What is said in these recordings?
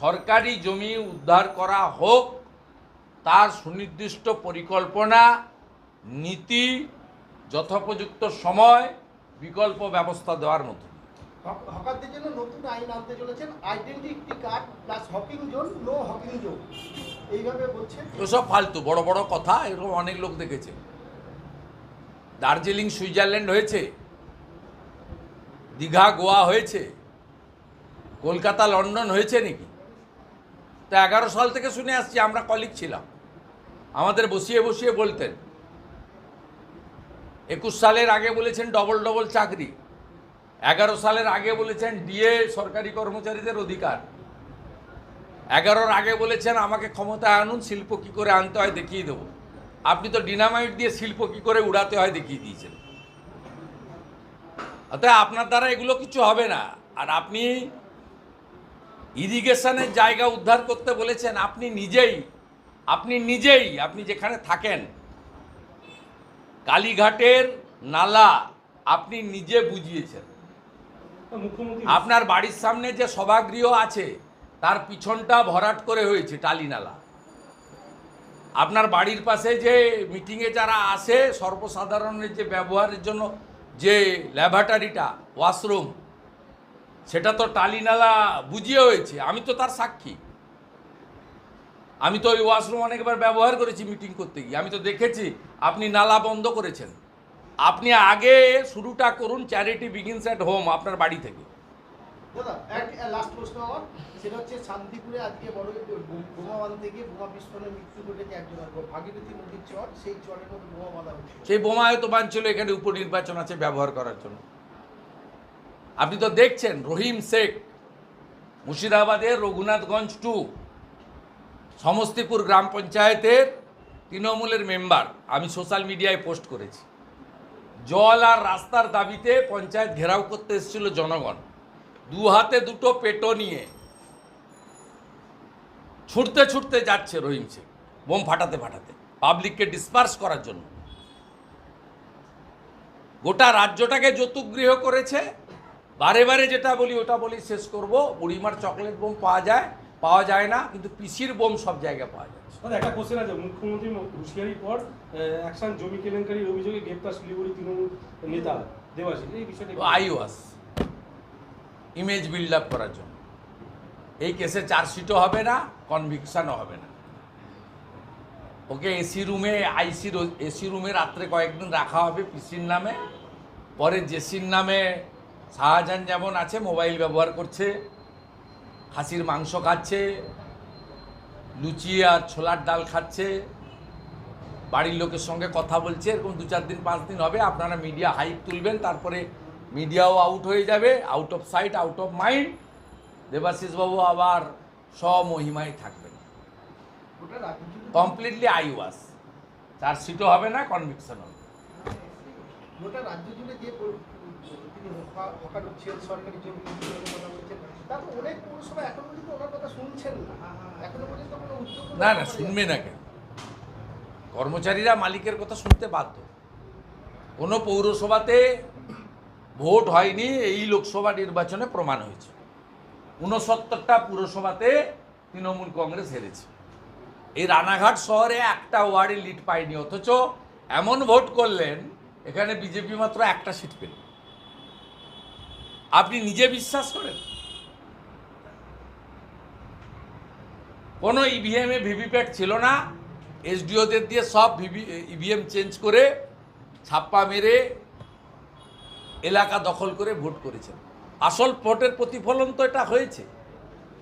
সরকারি জমি উদ্ধার করা হোক তার সুনির্দিষ্ট পরিকল্পনা নীতি যথোপযুক্ত সময় বিকল্প ব্যবস্থা দেওয়ার মতো। হকারদের জন্য নতুন আইন আনতে চলেছেন identity card plus hawking zone no hawking zone এইভাবে বলছেন? ওসব ফালতু বড় বড় কথা এরকম অনেক লোক দেখেছে। দার্জিলিং সুইজারল্যান্ড হয়েছে দীঘা গোয়া হয়েছে কলকাতা লন্ডন হয়েছে নাকি? তো এগারো সাল থেকে শুনে আসছি, আমরা কলিগ ছিলাম। আমাদের বসিয়ে বসিয়ে বলতেন, একুশ সালের আগে বলেছেন ডবল ডবল চাকরি, এগারো সালের আগে বলেছেন ডিএ সরকারি কর্মচারীদের অধিকার, এগারোর আগে বলেছেন আমাকে ক্ষমতায় আনুন, শিল্প কি করে আনতে হয় দেখিয়ে দেবো। আপনি তো ডিনামাইট দিয়ে শিল্প কি করে উড়াতে হয় দেখিয়ে দিয়েছেন। অতএব আপনার দ্বারা এগুলো কিছু হবে না। আর আপনি ইরিগেশনের জায়গা উদ্ধার করতে বলেছেন আপনি নিজেই আপনি নিজেই আপনি যেখানে থাকেন। কালীঘাটের নালা আপনি নিজে বুঝিয়েছেন। আপনার বাড়ির সামনে যে সভাগৃহ আছে তার পিছনটা ভরাট করে হয়েছে টালি নালা। আপনার বাড়ির পাশে যে মিটিংয়ে যারা আসে সর্বসাধারণের যে ব্যবহারের জন্য যে ল্যাবরেটরিটা ওয়াশরুম সেটা তো টালি নালা বুঝিয়ে হয়েছে। আমি তো তার সাক্ষী। আমি তো ওই ওয়াশরুম অনেকবার ব্যবহার করেছি মিটিং করতে গিয়ে। আমি তো দেখেছি আপনি নালা বন্ধ করেছেন। আপনি আগে শুরুটা করুন চ্যারিটি বিগিনস অ্যাট হোম আপনার বাড়ি থেকে। লাস্ট প্রশ্ন আমার। সেটা হচ্ছে শান্তিপুরে আজকে বড় বোমা বাঁধতে গিয়ে বোমা বিস্ফোরণে মৃত্যু ঘটেছে একজন ভাগীরথী নদীর চর সেই চরের মধ্যে বোমা বাঁধা হচ্ছে। সেই বোমা হয়তো বানছিল এখানে উপনির্বাচন আছে ব্যবহার করার জন্য। আপনি তো দেখছেন, রহিম শেখ, মুর্শিদাবাদের রঘুনাথগঞ্জ টু সমস্তিপুর গ্রাম পঞ্চায়েতের তৃণমূলের মেম্বার আমি সোশ্যাল মিডিয়ায় পোস্ট করেছি। জল আর রাস্তার দাবিতে পঞ্চায়েত ঘেরাও করতে এসেছিল জনগণ। দু হাতে দুটো পেটো নিয়ে ছুটতে ছুটতে যাচ্ছে রহিম শেখ, বোম ফাটাতে ফাটাতে পাবলিককে ডিসপার্স করার জন্য। গোটা রাজ্যটাকে যৌতুকগৃহ করেছে বারে বারে যেটা বলি ওটা বলি শেষ করব। বুড়িমার চকলেট বোম পাওয়া যায় পাওয়া যায় না কিন্তু পিসির বোম সব জায়গায় পাওয়া যায়। একটা কোশ্চেন আছে মুখ্যমন্ত্রী হুঁশিয়ারির পর অ্যাকশন জমি কেলেঙ্কারির অভিযোগে গ্রেপ্তার শিলিগুড়ি তৃণমূল নেতা দেবাশিস। এই বিষয়টা কি? আইওয়াস। ইমেজ বিল্ড আপ করার জন্য। এই কেসে চার্জশিটও হবে না কনভিকশনও হবে না। ওকে এসি রুমে আইসির এসি রুমে রাত্রে কয়েকদিন রাখা হবে পিসির নামে। পরে জেসির নামে শাহজাহান যেমন আছে মোবাইল ব্যবহার করছে খাসির মাংস খাচ্ছে লুচি আর ছোলার ডাল খাচ্ছে বাড়ির লোকের সঙ্গে কথা বলছে এরকম দু চার দিন পাঁচ দিন হবে আপনারা মিডিয়া হাইপ তুলবেন তারপরে মিডিয়াও আউট হয়ে যাবে out of sight out of mind দেবাশিসবাবু আবার স্বমহিমায় থাকবেন। কমপ্লিটলি আই ওয়াস চার্জশিটও হবে না কনভিকশন হবে। গোটা রাজ্য জুড়ে যে তিনি হকা- হকার হচ্ছেন সরকারি জমি কথা বলছেন তার তো অনেক পৌরসভা এখনও পর্যন্ত ওনার কথা শুনছেন না। এখনও পর্যন্ত কোনো উদ্যোগ না না শুনবে না কেন কর্মচারীরা মালিকের কথা শুনতে বাধ্য। কোনো পৌরসভাতে ভোট হয়নি এই লোকসভা নির্বাচনে প্রমাণ হয়েছে। ঊনসত্তরটা পুরসভাতে তৃণমূল কংগ্রেস হেরেছে। এই রানাঘাট শহরে একটা ওয়ার্ডে লিড পায়নি অথচ এমন ভোট করলেন এখানে বিজেপি মাত্র একটা সিট পেল। আপনি নিজে বিশ্বাস করেন? কোনো ইভিএমে ভিভিপ্যাট ছিল না। এসডিওদের দিয়ে সব ভিভি ইভিএম চেঞ্জ করে ছাপ্পা মেরে এলাকা দখল করে ভোট করেছেন। আসল ভোটের প্রতিফলন তো এটা হয়েছে।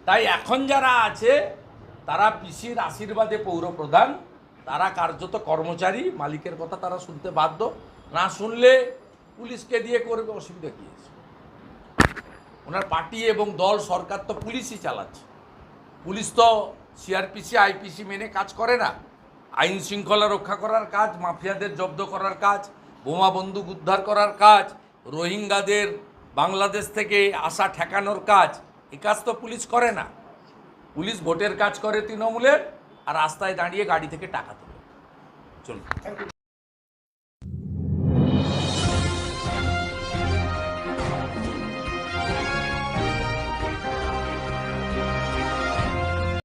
তাই এখন যারা আছে, তারা পিসির আশীর্বাদে পৌরপ্রধান, তারা কার্যত কর্মচারী, মালিকের কথা তারা শুনতে বাধ্য। না শুনলে পুলিশকে দিয়ে করবে, অসুবিধা কী আছে? ওনার পার্টি এবং দল, সরকার তো পুলিশই চালাচ্ছে। পুলিশ তো সিআরপিসি, আইপিসি মেনে কাজ করে না। আইন শৃঙ্খলা রক্ষা করার কাজ, মাফিয়াদের জব্দ করার কাজ, বোমা বন্দুক উদ্ধার করার কাজ, রোহিঙ্গাদের বাংলাদেশ থেকে আসা ঠেকানোর কাজ, এ কাজ তো পুলিশ করে না। পুলিশ ভোটের কাজ করে তৃণমূলের, আর রাস্তায় দাঁড়িয়ে গাড়ি থেকে টাকা তোলে। চলুন।